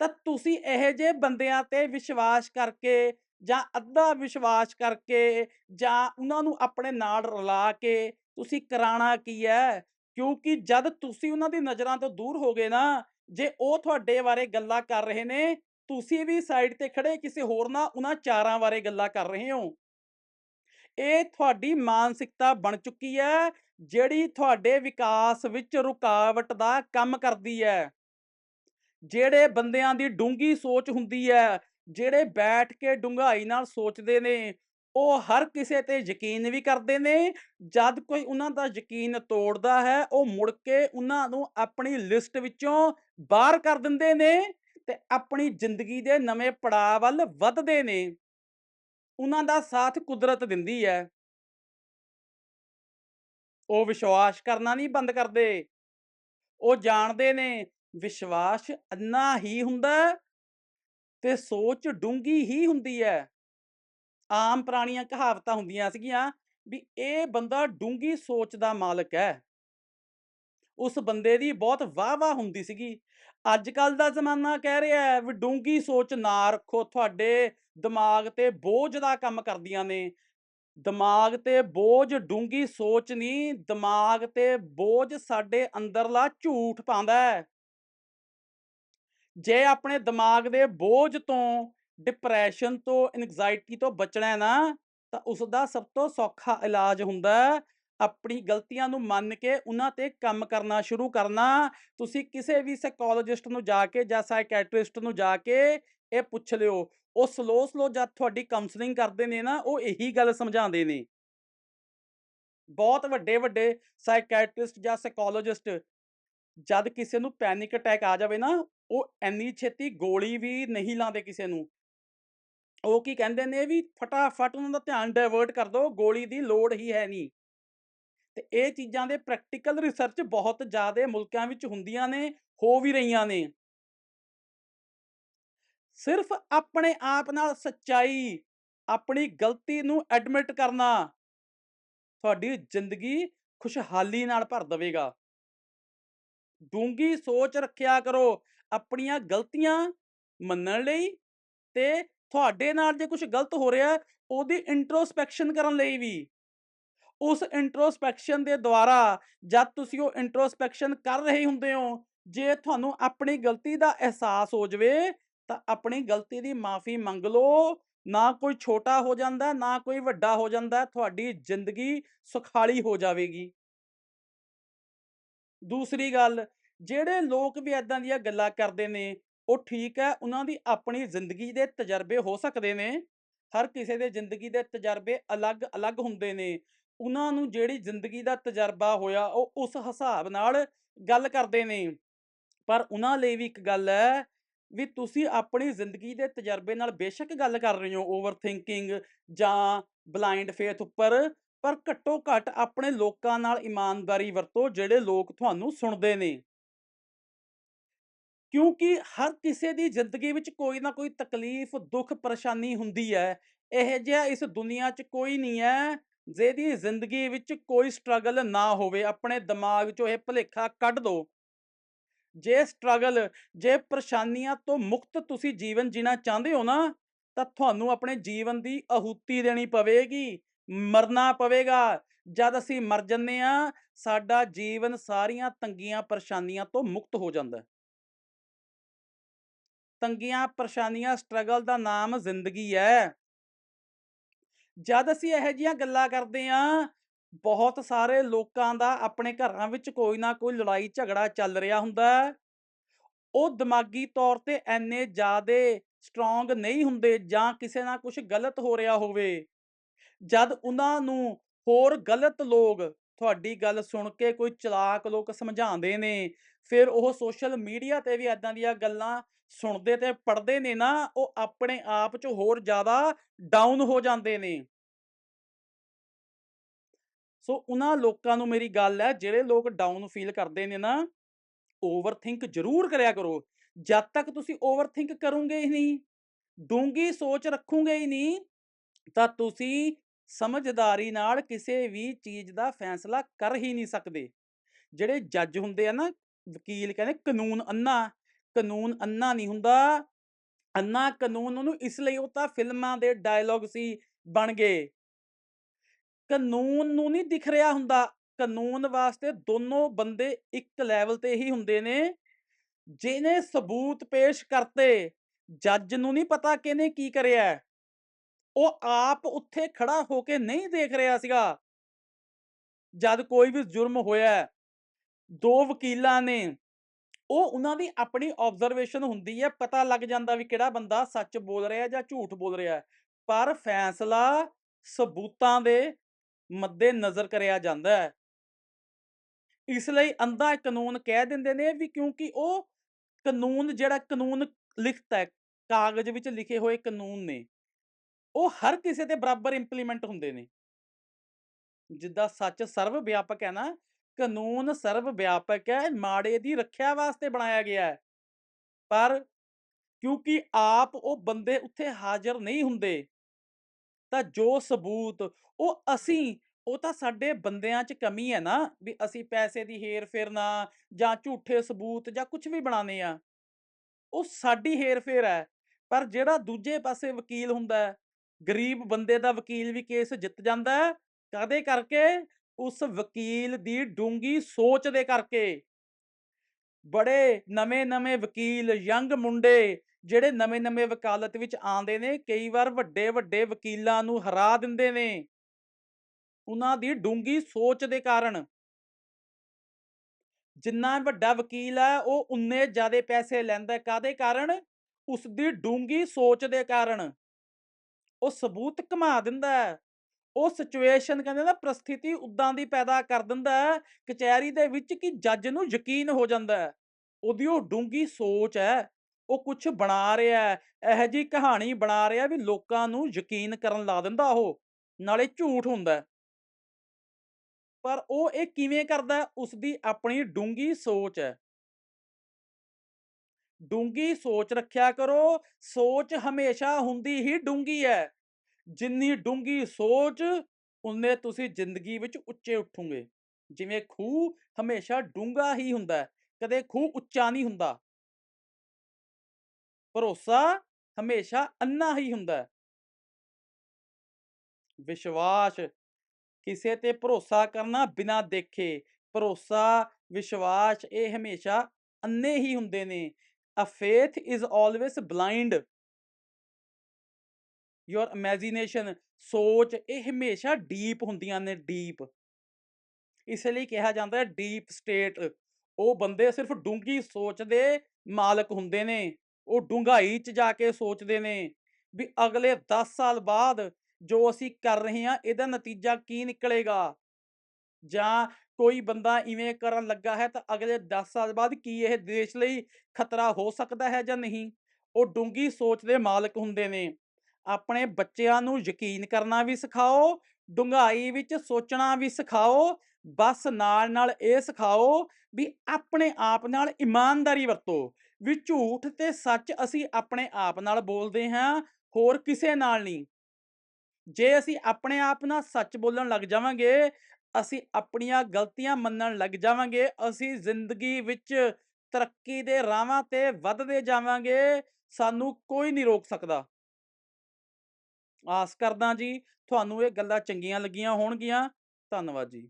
ਤਾਂ ਤੁਸੀਂ ਇਹੋ ਜਿਹੇ ਬੰਦਿਆਂ ਤੇ ਵਿਸ਼ਵਾਸ ਕਰਕੇ ਜਾਂ ਅੱਧਾ ਵਿਸ਼ਵਾਸ ਕਰਕੇ ਜਾਂ ਉਹਨਾਂ ਨੂੰ ਆਪਣੇ ਨਾਲ ਰਲਾ ਕੇ ਤੁਸੀਂ ਕਰਾਣਾ ਕੀ ਹੈ? ਕਿਉਂਕਿ ਜਦ ਤੁਸੀਂ ਉਹਨਾਂ ਦੀ ਨਜ਼ਰਾਂ ਤੋਂ ਦੂਰ ਹੋ ਗਏ ਨਾ ਜੇ ਉਹ ਤੁਹਾਡੇ ਬਾਰੇ ਗੱਲਾਂ ਕਰ ਰਹੇ ਨੇ ਤੁਸੀਂ ਵੀ ਸਾਈਡ ਤੇ ਖੜੇ ਕਿਸੇ ਹੋਰ ਨਾਲ ਉਹਨਾਂ ਚਾਰਾਂ ਬਾਰੇ ਗੱਲਾਂ ਕਰ ਰਹੇ ਹੋ। ਇਹ ਤੁਹਾਡੀ ਮਾਨਸਿਕਤਾ ਬਣ ਚੁੱਕੀ ਹੈ ਜਿਹੜੀ ਤੁਹਾਡੇ ਵਿਕਾਸ ਵਿੱਚ ਰੁਕਾਵਟ ਦਾ ਕੰਮ ਕਰਦੀ ਹੈ। ਜਿਹੜੇ ਬੰਦਿਆਂ ਦੀ ਡੂੰਗੀ ਸੋਚ ਹੁੰਦੀ ਹੈ ਜਿਹੜੇ ਬੈਠ ਕੇ ਡੂੰਘਾਈ ਨਾਲ ਸੋਚਦੇ ਨੇ, ਉਹ ਹਰ ਕਿਸੇ ਤੇ ਯਕੀਨ ਵੀ ਕਰਦੇ ਨੇ, ਜਦ ਕੋਈ ਉਹਨਾਂ ਦਾ ਯਕੀਨ ਤੋੜਦਾ ਹੈ, ਉਹ ਮੁੜ ਕੇ ਉਹਨਾਂ ਨੂੰ ਆਪਣੀ ਲਿਸਟ ਵਿੱਚੋਂ ਬਾਹਰ ਕਰ ਦਿੰਦੇ ਨੇ ਤੇ ਆਪਣੀ ਜ਼ਿੰਦਗੀ ਦੇ ਨਵੇਂ ਪੜਾਅ ਵੱਲ ਵੱਧਦੇ ਨੇ। ਉਹਨਾਂ ਦਾ ਸਾਥ ਕੁਦਰਤ ਦਿੰਦੀ ਹੈ। ਉਹ ਵਿਸ਼ਵਾਸ ਕਰਨਾ ਨਹੀਂ ਬੰਦ ਕਰਦੇ। ਉਹ ਜਾਣਦੇ ਨੇ ਵਿਸ਼ਵਾਸ ਅੰਨਾ ਹੀ ਹੁੰਦਾ ਹੈ ਤੇ ਸੋਚ ਡੂੰਘੀ ਹੀ ਹੁੰਦੀ ਹੈ। ਆਮ ਪੁਰਾਣੀਆਂ ਕਹਾਵਤਾਂ ਹੁੰਦੀਆਂ ਸੀਗੀਆਂ ਵੀ ਇਹ ਬੰਦਾ ਡੂੰਘੀ ਸੋਚ ਦਾ ਮਾਲਕ ਹੈ। ਉਸ ਬੰਦੇ ਦੀ ਬਹੁਤ ਵਾਹ-ਵਾਹ ਹੁੰਦੀ ਸੀਗੀ। ਅੱਜ-ਕੱਲ੍ਹ ਦਾ ਜ਼ਮਾਨਾ ਕਹਿ ਰਿਹਾ ਹੈ ਵੀ ਡੂੰਘੀ ਸੋਚ ਨਾ ਰੱਖੋ, ਤੁਹਾਡੇ ਦਿਮਾਗ ਤੇ ਬੋਝ ਦਾ ਕੰਮ ਕਰਦੀਆਂ ਨੇ। ਦਿਮਾਗ ਤੇ ਬੋਝ ਡੂੰਘੀ ਸੋਚ ਨਹੀਂ, ਦਿਮਾਗ ਤੇ ਬੋਝ ਸਾਡੇ ਅੰਦਰਲਾ ਝੂਠ ਪਾਉਂਦਾ ਹੈ। ਜੇ ਆਪਣੇ ਦਿਮਾਗ ਦੇ ਬੋਝ ਤੋਂ, ਡਿਪਰੈਸ਼ਨ ਤੋਂ, ਐਂਗਜ਼ਾਇਟੀ ਤੋਂ ਬਚਣਾ ਹੈ ਨਾ, ਤਾਂ ਉਸ ਦਾ ਸਭ ਤੋਂ ਸੌਖਾ ਇਲਾਜ ਹੁੰਦਾ ਆਪਣੀ ਗਲਤੀਆਂ ਨੂੰ ਮੰਨ ਕੇ ਉਹਨਾਂ ਤੇ ਕੰਮ ਕਰਨਾ ਸ਼ੁਰੂ ਕਰਨਾ। ਤੁਸੀਂ ਕਿਸੇ ਵੀ ਸਾਈਕੋਲੋਜਿਸਟ ਨੂੰ ਜਾ ਕੇ ਜਾਂ ਸਾਈਕੈਟ੍ਰਿਸਟ ਨੂੰ ਜਾ ਕੇ ਇਹ ਪੁੱਛ ਲਿਓ। ਉਹ ਸਲੋ-ਸਲੋ ਜਦ ਤੁਹਾਡੀ ਕਾਉਂਸਲਿੰਗ ਕਰਦੇ ਨੇ ਨਾ, ਉਹ ਇਹੀ ਗੱਲ ਸਮਝਾਉਂਦੇ ਨੇ। ਬਹੁਤ ਵੱਡੇ-ਵੱਡੇ ਸਾਈਕੈਟ੍ਰਿਸਟ ਜਾਂ ਸਾਈਕੋਲੋਜਿਸਟ ਜਦ ਕਿਸੇ ਨੂੰ ਪੈਨਿਕ ਅਟੈਕ ਆ ਜਾਵੇ ਨਾ, ਉਹ ਇੰਨੀ ਛੇਤੀ ਗੋਲੀ ਵੀ ਨਹੀਂ ਲਾਉਂਦੇ ਕਿਸੇ ਨੂੰ। ਉਹ ਕੀ ਕਹਿੰਦੇ ਨੇ ਵੀ ਫਟਾਫਟ ਉਹਨਾਂ ਦਾ ਧਿਆਨ ਡਾਇਵਰਟ ਕਰ ਦਿਓ, ਗੋਲੀ ਦੀ ਲੋੜ ਹੀ ਹੈ ਨਹੀਂ। ਤੇ ਇਹ ਚੀਜ਼ਾਂ ਦੇ ਪ੍ਰੈਕਟੀਕਲ ਰਿਸਰਚ ਬਹੁਤ ਜ਼ਿਆਦਾ ਮੁਲਕਾਂ ਵਿੱਚ ਹੁੰਦੀਆਂ ਨੇ, ਹੋ ਵੀ ਰਹੀਆਂ ਨੇ। ਸਿਰਫ਼ ਆਪਣੇ ਆਪ ਨਾਲ ਸੱਚਾਈ, ਆਪਣੀ ਗਲਤੀ ਨੂੰ ਐਡਮਿਟ ਕਰਨਾ ਤੁਹਾਡੀ ਜ਼ਿੰਦਗੀ ਖੁਸ਼ਹਾਲੀ ਨਾਲ ਭਰ ਦੇਵੇਗਾ। ਡੂੰਘੀ ਸੋਚ ਰੱਖਿਆ ਕਰੋ, ਆਪਣੀਆਂ ਗਲਤੀਆਂ ਮੰਨਣ ਲਈ ਤੇ ਤੁਹਾਡੇ ਨਾਲ ਜੇ ਕੁਝ ਗਲਤ ਹੋ ਰਿਹਾ, ਉਹਦੀ ਇੰਟਰੋਸਪੈਕਸ਼ਨ ਕਰਨ ਲਈ ਵੀ। ਉਸ ਇੰਟਰੋਸਪੈਕਸ਼ਨ ਦੇ ਦੁਆਰਾ ਜਦ ਤੁਸੀਂ ਉਹ ਇੰਟਰੋਸਪੈਕਸ਼ਨ ਕਰ ਰਹੇ ਹੁੰਦੇ ਹੋ, ਜੇ ਤੁਹਾਨੂੰ ਆਪਣੀ ਗਲਤੀ ਦਾ ਅਹਿਸਾਸ ਹੋ ਜਾਵੇ, ਤਾਂ ਆਪਣੀ ਗਲਤੀ ਦੀ ਮਾਫ਼ੀ ਮੰਗ ਲਓ। ਨਾ ਕੋਈ ਛੋਟਾ ਹੋ ਜਾਂਦਾ, ਨਾ ਕੋਈ ਵੱਡਾ ਹੋ ਜਾਂਦਾ, ਤੁਹਾਡੀ ਜ਼ਿੰਦਗੀ ਸੁਖਾਲੀ ਹੋ ਜਾਵੇਗੀ। ਦੂਸਰੀ ਗੱਲ, ਜਿਹੜੇ ਲੋਕ ਵੀ ਏਦਾਂ ਦੀਆਂ ਗੱਲਾਂ ਕਰਦੇ ਨੇ, ਉਹ ਠੀਕ ਹੈ, ਉਹਨਾਂ ਦੀ ਆਪਣੀ ਜ਼ਿੰਦਗੀ ਦੇ ਤਜਰਬੇ ਹੋ ਸਕਦੇ ਨੇ। ਹਰ ਕਿਸੇ ਦੇ ਜ਼ਿੰਦਗੀ ਦੇ ਤਜਰਬੇ ਅਲੱਗ-ਅਲੱਗ ਹੁੰਦੇ ਨੇ। ਉਹਨਾਂ ਨੂੰ ਜਿਹੜੀ ਜ਼ਿੰਦਗੀ ਦਾ ਤਜਰਬਾ ਹੋਇਆ, ਉਹ ਉਸ ਹਿਸਾਬ ਨਾਲ ਗੱਲ ਕਰਦੇ ਨੇ। ਪਰ ਉਹਨਾਂ ਲਈ ਵੀ ਇੱਕ ਗੱਲ ਹੈ ਵੀ ਤੁਸੀਂ ਆਪਣੀ ਜ਼ਿੰਦਗੀ ਦੇ ਤਜਰਬੇ ਨਾਲ ਬੇਸ਼ੱਕ ਗੱਲ ਕਰ ਰਹੇ ਹੋ ਓਵਰਥਿੰਕਿੰਗ ਜਾਂ ਬਲਾਈਂਡ ਫੇਥ ਉੱਪਰ, ਪਰ ਘੱਟੋ-ਘੱਟ ਆਪਣੇ ਲੋਕਾਂ ਨਾਲ ਇਮਾਨਦਾਰੀ ਵਰਤੋ, ਜਿਹੜੇ ਲੋਕ ਤੁਹਾਨੂੰ ਸੁਣਦੇ ਨੇ। ਕਿਉਂਕਿ ਹਰ ਕਿਸੇ ਦੀ ਜ਼ਿੰਦਗੀ ਵਿੱਚ ਕੋਈ ਨਾ ਕੋਈ ਤਕਲੀਫ਼, ਦੁੱਖ, ਪਰੇਸ਼ਾਨੀ ਹੁੰਦੀ ਹੈ। ਇਹੋ ਜਿਹਾ ਇਸ ਦੁਨੀਆ 'ਚ ਕੋਈ ਨਹੀਂ ਹੈ, ਜਿਹਦੀ ਜ਼ਿੰਦਗੀ ਵਿੱਚ ਕੋਈ ਸਟਰਗਲ ਨਾ ਹੋਵੇ। ਆਪਣੇ ਦਿਮਾਗ 'ਚੋਂ ਇਹ ਭੁਲੇਖਾ ਕੱਢ ਦਿਓ। ਜੇ ਸਟਰਗਲ, ਜੇ ਪਰੇਸ਼ਾਨੀਆਂ ਤੋਂ ਮੁਕਤ ਤੁਸੀਂ ਜੀਵਨ ਜੀਣਾ ਚਾਹੁੰਦੇ ਹੋ ਨਾ, ਤਾਂ ਤੁਹਾਨੂੰ ਆਪਣੇ ਜੀਵਨ ਦੀ ਆਹੂਤੀ ਦੇਣੀ ਪਵੇਗੀ, ਮਰਨਾ ਪਵੇਗਾ। ਜਦ ਅਸੀਂ ਮਰ ਜਾਂਦੇ ਹਾਂ, ਸਾਡਾ ਜੀਵਨ ਸਾਰੀਆਂ ਤੰਗੀਆਂ ਪਰੇਸ਼ਾਨੀਆਂ ਤੋਂ ਮੁਕਤ ਹੋ ਜਾਂਦਾ ਤੰਗੀਆਂ ਪਰੇਸ਼ਾਨੀਆਂ, ਸਟਰਗਲ ਦਾ ਨਾਮ ਜ਼ਿੰਦਗੀ ਹੈ। ਜਦ ਅਸੀਂ ਇਹੋ ਜਿਹੀਆਂ ਗੱਲਾਂ ਕਰਦੇ ਹਾਂ, ਬਹੁਤ ਸਾਰੇ ਲੋਕਾਂ ਦਾ ਆਪਣੇ ਘਰਾਂ ਵਿੱਚ ਕੋਈ ਨਾ ਕੋਈ ਲੜਾਈ ਝਗੜਾ ਚੱਲ ਰਿਹਾ ਹੁੰਦਾ ਉਹ ਦਿਮਾਗੀ ਤੌਰ ਤੇ ਐਨੇ ਜ਼ਿਆਦੇ ਸਟਰੋਂਗ ਨਹੀਂ ਹੁੰਦੇ ਜਾਂ ਕਿਸੇ ਨਾਲ ਕੁਝ ਗਲਤ ਹੋ ਰਿਹਾ ਹੋਵੇ। ਜਦ ਉਹਨਾਂ ਨੂੰ ਹੋਰ ਗਲਤ ਲੋਕ ਤੁਹਾਡੀ ਗੱਲ ਸੁਣ ਕੇ ਕੋਈ ਚਲਾਕ ਲੋਕ ਸਮਝਾਉਂਦੇ ਨੇ, ਫਿਰ ਉਹ ਸੋਸ਼ਲ ਮੀਡੀਆ ਤੇ ਵੀ ਏਦਾਂ ਦੀਆਂ ਗੱਲਾਂ ਸੁਣਦੇ ਤੇ ਪੜ੍ਹਦੇ ਨੇ ਨਾ, ਉਹ ਆਪਣੇ ਆਪ 'ਚ ਹੋਰ ਜ਼ਿਆਦਾ ਡਾਊਨ ਹੋ ਜਾਂਦੇ ਨੇ। ਸੋ ਉਹਨਾਂ ਲੋਕਾਂ ਨੂੰ ਮੇਰੀ ਗੱਲ ਹੈ, ਜਿਹੜੇ ਲੋਕ ਡਾਊਨ ਫੀਲ ਕਰਦੇ ਨੇ ਨਾ, ਓਵਰਥਿੰਕ ਜ਼ਰੂਰ ਕਰਿਆ ਕਰੋ। ਜਦ ਤੱਕ ਤੁਸੀਂ ਓਵਰਥਿੰਕ ਕਰੋਗੇ ਹੀ ਨਹੀਂ, ਡੂੰਘੀ ਸੋਚ ਰੱਖੋਗੇ ਹੀ ਨਹੀਂ, ਤਾਂ ਤੁਸੀਂ ਸਮਝਦਾਰੀ ਨਾਲ ਕਿਸੇ ਵੀ ਚੀਜ਼ ਦਾ ਫੈਸਲਾ ਕਰ ਹੀ ਨਹੀਂ ਸਕਦੇ। ਜਿਹੜੇ ਜੱਜ ਹੁੰਦੇ ਆ ਨਾ, ਵਕੀਲ ਕਹਿੰਦੇ ਕਾਨੂੰਨ ਅੰਨਾ ਕਾਨੂੰਨ ਅੰਨਾ ਨਹੀਂ ਹੁੰਦਾ। ਅੰਨਾ ਕਾਨੂੰਨ ਉਹਨੂੰ ਇਸ ਲਈ ਉਹ ਤਾਂ ਫਿਲਮਾਂ ਦੇ ਡਾਇਲੋਗ ਸੀ ਬਣ ਗਏ। ਕਾਨੂੰਨ ਨੂੰ ਨਹੀਂ ਦਿਖ ਰਿਹਾ ਹੁੰਦਾ, ਕਾਨੂੰਨ ਵਾਸਤੇ ਦੋਨੋਂ ਬੰਦੇ ਇੱਕ ਲੈਵਲ ਤੇ ਹੀ ਹੁੰਦੇ ਨੇ। ਜਿਹਨੇ ਸਬੂਤ ਪੇਸ਼ ਕਰਤੇ, ਜੱਜ ਨੂੰ ਨਹੀਂ ਪਤਾ ਕਿਹਨੇ ਕੀ ਕਰਿਆ ਉਹ ਆਪ ਉੱਥੇ ਖੜਾ ਹੋ ਕੇ ਨਹੀਂ ਦੇਖ ਰਿਹਾ ਸੀਗਾ। ਜਦ ਕੋਈ ਵੀ ਜੁਰਮ ਹੋਇਆ ਦੋ ਵਕੀਲਾਂ ਨੇ ਉਹ ਉਹਨਾਂ ਦੀ ਆਪਣੀ ਆਬਜ਼ਰਵੇਸ਼ਨ ਹੁੰਦੀ ਹੈ, ਪਤਾ ਲੱਗ ਜਾਂਦਾ ਵੀ ਕਿਹੜਾ ਬੰਦਾ ਸੱਚ ਬੋਲ ਰਿਹਾ ਜਾਂ ਝੂਠ ਬੋਲ ਰਿਹਾ। ਪਰ ਫੈਸਲਾ ਸਬੂਤਾਂ ਦੇ ਮੱਦੇ-ਨਜ਼ਰ ਕਰਿਆ ਜਾਂਦਾ ਹੈ। ਇਸ ਲਈ ਅੰਧਾ ਕਾਨੂੰਨ ਕਹਿ ਦਿੰਦੇ ਨੇ ਵੀ ਕਿਉਂਕਿ ਉਹ ਕਾਨੂੰਨ ਜਿਹੜਾ ਕਾਨੂੰਨ ਲਿਖਤਾ ਹੈ, ਕਾਗਜ਼ ਵਿੱਚ ਲਿਖੇ ਹੋਏ ਕਾਨੂੰਨ ਨੇ, ਉਹ ਹਰ ਕਿਸੇ ਦੇ ਬਰਾਬਰ ਇੰਪਲੀਮੈਂਟ ਹੁੰਦੇ ਨੇ। ਜਿੱਦਾਂ ਸੱਚ ਸਰਵ ਵਿਆਪਕ ਹੈ ਨਾ, ਕਾਨੂੰਨ ਸਰਵ ਵਿਆਪਕ ਹੈ, ਮਾੜੇ ਦੀ ਰੱਖਿਆ ਵਾਸਤੇ ਬਣਾਇਆ ਗਿਆ ਹੈ। ਪਰ ਕਿਉਂਕਿ ਆਪ ਉਹ ਬੰਦੇ ਉੱਥੇ ਹਾਜ਼ਰ ਨਹੀਂ ਹੁੰਦੇ, ਤਾਂ ਜੋ ਸਬੂਤ ਉਹ ਅਸੀਂ ਉਹ ਤਾਂ ਸਾਡੇ ਬੰਦਿਆਂ 'ਚ ਕਮੀ ਹੈ ਨਾ ਵੀ ਅਸੀਂ ਪੈਸੇ ਦੀ ਹੇਰ-ਫੇਰ ਨਾ ਜਾਂ ਝੂਠੇ ਸਬੂਤ ਜਾਂ ਕੁਛ ਵੀ ਬਣਾਉਂਦੇ ਆ। ਉਹ ਸਾਡੀ ਹੇਰ-ਫੇਰ ਹੈ। ਪਰ ਜਿਹੜਾ ਦੂਜੇ ਪਾਸੇ ਵਕੀਲ ਹੁੰਦਾ ਹੈ, ਗਰੀਬ ਬੰਦੇ ਦਾ ਵਕੀਲ ਵੀ ਕੇਸ ਜਿੱਤ ਜਾਂਦਾ ਹੈ, ਕਦੇ ਕਰਕੇ? ਉਸ ਵਕੀਲ ਦੀ ਡੂੰਘੀ ਸੋਚ ਦੇ ਕਰਕੇ। ਬੜੇ ਨਵੇਂ-ਨਵੇਂ ਵਕੀਲ, ਯੰਗ ਮੁੰਡੇ ਜਿਹੜੇ ਨਵੇਂ-ਨਵੇਂ ਵਕਾਲਤ ਵਿੱਚ ਆਉਂਦੇ ਨੇ, ਕਈ ਵਾਰ ਵੱਡੇ-ਵੱਡੇ ਵਕੀਲਾਂ ਨੂੰ ਹਰਾ ਦਿੰਦੇ ਨੇ। ਉਹਨਾਂ ਦੀ ਡੂੰਘੀ ਸੋਚ ਦੇ ਕਾਰਨ। ਜਿੰਨਾ ਵੱਡਾ ਵਕੀਲ ਹੈ, ਉਹ ਉਨੇ ਜ਼ਿਆਦਾ ਪੈਸੇ ਲੈਂਦਾ ਹੈ, ਕਾਹਦੇ ਕਾਰਨ? ਉਸਦੀ ਡੂੰਘੀ ਸੋਚ ਦੇ ਕਾਰਨ। ਉਹ ਸਬੂਤ ਘੁਮਾ ਦਿੰਦਾ ਉਹ ਸਿਚੁਏਸ਼ਨ ਕਹਿੰਦੇ ਨਾ ਪ੍ਰਸਥਿਤੀ ਉਦਾਂ ਦੀ ਪੈਦਾ ਕਰ ਦਿੰਦਾ ਹੈ, ਕਚਹਿਰੀ ਦੇ ਵਿੱਚ ਕਿ ਜੱਜ ਨੂੰ ਯਕੀਨ ਹੋ ਜਾਂਦਾ ਹੈ। ਉਹਦੀ ਉਹ ਡੂੰਘੀ ਸੋਚ ਹੈ, ਉਹ ਕੁਛ ਬਣਾ ਰਿਹਾ ਹੈ, ਇਹੋ ਜਿਹੀ ਕਹਾਣੀ ਬਣਾ ਰਿਹਾ ਵੀ ਲੋਕਾਂ ਨੂੰ ਯਕੀਨ ਕਰਨ ਲਾ ਦਿੰਦਾ ਉਹ, ਨਾਲੇ ਝੂਠ ਹੁੰਦਾ ਪਰ ਉਹ ਇਹ ਕਿਵੇਂ ਕਰਦਾ ਹੈ? ਉਸਦੀ ਆਪਣੀ ਡੂੰਘੀ ਸੋਚ ਹੈ। ਡੂੰਘੀ ਸੋਚ ਰੱਖਿਆ ਕਰੋ, ਸੋਚ ਹਮੇਸ਼ਾ ਹੁੰਦੀ ਹੀ ਡੂੰਘੀ ਹੈ। ਜਿੰਨੀ ਡੂੰਘੀ ਸੋਚ, ਉਨੇ ਤੁਸੀਂ ਜ਼ਿੰਦਗੀ ਵਿੱਚ ਉੱਚੇ ਉੱਠੋਗੇ। ਜਿਵੇਂ ਖੂਹ ਹਮੇਸ਼ਾ ਡੂੰਘਾ ਹੀ ਹੁੰਦਾ ਹੈ, ਕਦੇ ਖੂਹ ਉੱਚਾ ਨਹੀਂ ਹੁੰਦਾ। ਭਰੋਸਾ ਹਮੇਸ਼ਾ ਅੰਨਾ ਹੀ ਹੁੰਦਾ ਹੈ। ਵਿਸ਼ਵਾਸ ਕਿਸੇ ਤੇ ਭਰੋਸਾ ਕਰਨਾ ਬਿਨਾਂ ਦੇਖੇ, ਭਰੋਸਾ, ਵਿਸ਼ਵਾਸ ਇਹ ਹਮੇਸ਼ਾ ਅੰਨ੍ਹੇ ਹੀ ਹੁੰਦੇ ਨੇ। A faith is always blind. Your imagination ਸੋਚ ਇਹ ਹਮੇਸ਼ਾ ਡੀਪ ਹੁੰਦੀਆਂ ਨੇ ਡੀਪ। ਇਸ ਲਈ ਕਿਹਾ ਜਾਂਦਾ ਹੈ ਡੀਪ ਸਟੇਟ ਉਹ ਬੰਦੇ ਸਿਰਫ ਡੂੰਘੀ ਸੋਚ ਦੇ ਮਾਲਕ ਹੁੰਦੇ ਨੇ। ਉਹ ਡੂੰਘਾਈ 'ਚ ਜਾ ਕੇ ਸੋਚਦੇ ਨੇ ਵੀ ਅਗਲੇ 10 ਸਾਲ ਬਾਅਦ ਜੋ ਅਸੀਂ ਕਰ ਰਹੇ ਹਾਂ, ਇਹਦਾ ਨਤੀਜਾ ਕੀ ਨਿਕਲੇਗਾ? ਜਾਂ ਕੋਈ ਬੰਦਾ ਇਵੇਂ ਕਰਨ ਲੱਗਾ ਹੈ ਤਾਂ ਅਗਲੇ 10 ਸਾਲ ਬਾਅਦ ਕੀ ਇਹ ਦੇਸ਼ ਲਈ ਖਤਰਾ ਹੋ ਸਕਦਾ ਹੈ ਜਾਂ ਨਹੀਂ? ਉਹ ਡੂੰਘੀ ਸੋਚ ਦੇ ਮਾਲਕ ਹੁੰਦੇ ਨੇ। ਆਪਣੇ ਬੱਚਿਆਂ ਨੂੰ ਯਕੀਨ ਕਰਨਾ ਵੀ ਸਿਖਾਓ, ਡੂੰਘਾਈ ਵਿੱਚ ਸੋਚਣਾ ਵੀ ਸਿਖਾਓ, ਬਸ ਨਾਲ-ਨਾਲ ਇਹ ਸਿਖਾਓ ਵੀ ਆਪਣੇ ਆਪ ਨਾਲ ਇਮਾਨਦਾਰੀ ਵਰਤੋ, ਵੀ ਝੂਠ ਤੇ ਸੱਚ ਅਸੀਂ ਆਪਣੇ ਆਪ ਨਾਲ ਬੋਲਦੇ ਹਾਂ, ਹੋਰ ਕਿਸੇ ਨਾਲ ਨਹੀਂ। ਜੇ ਅਸੀਂ ਆਪਣੇ ਆਪ ਨਾਲ ਸੱਚ ਬੋਲਣ ਲੱਗ ਜਾਵਾਂਗੇ, ਅਸੀਂ ਆਪਣੀਆਂ ਗਲਤੀਆਂ ਮੰਨਣ ਲੱਗ ਜਾਵਾਂਗੇ, ਅਸੀਂ ਜ਼ਿੰਦਗੀ ਵਿੱਚ ਤਰੱਕੀ ਦੇ ਰਾਹਾਂ ਤੇ ਵੱਧਦੇ ਜਾਵਾਂਗੇ, ਸਾਨੂੰ ਕੋਈ ਨਹੀਂ ਰੋਕ ਸਕਦਾ। ਆਸ ਕਰਦਾ ਜੀ ਤੁਹਾਨੂੰ ਇਹ ਗੱਲਾਂ ਚੰਗੀਆਂ ਲੱਗੀਆਂ ਹੋਣਗੀਆਂ। ਧੰਨਵਾਦ ਜੀ।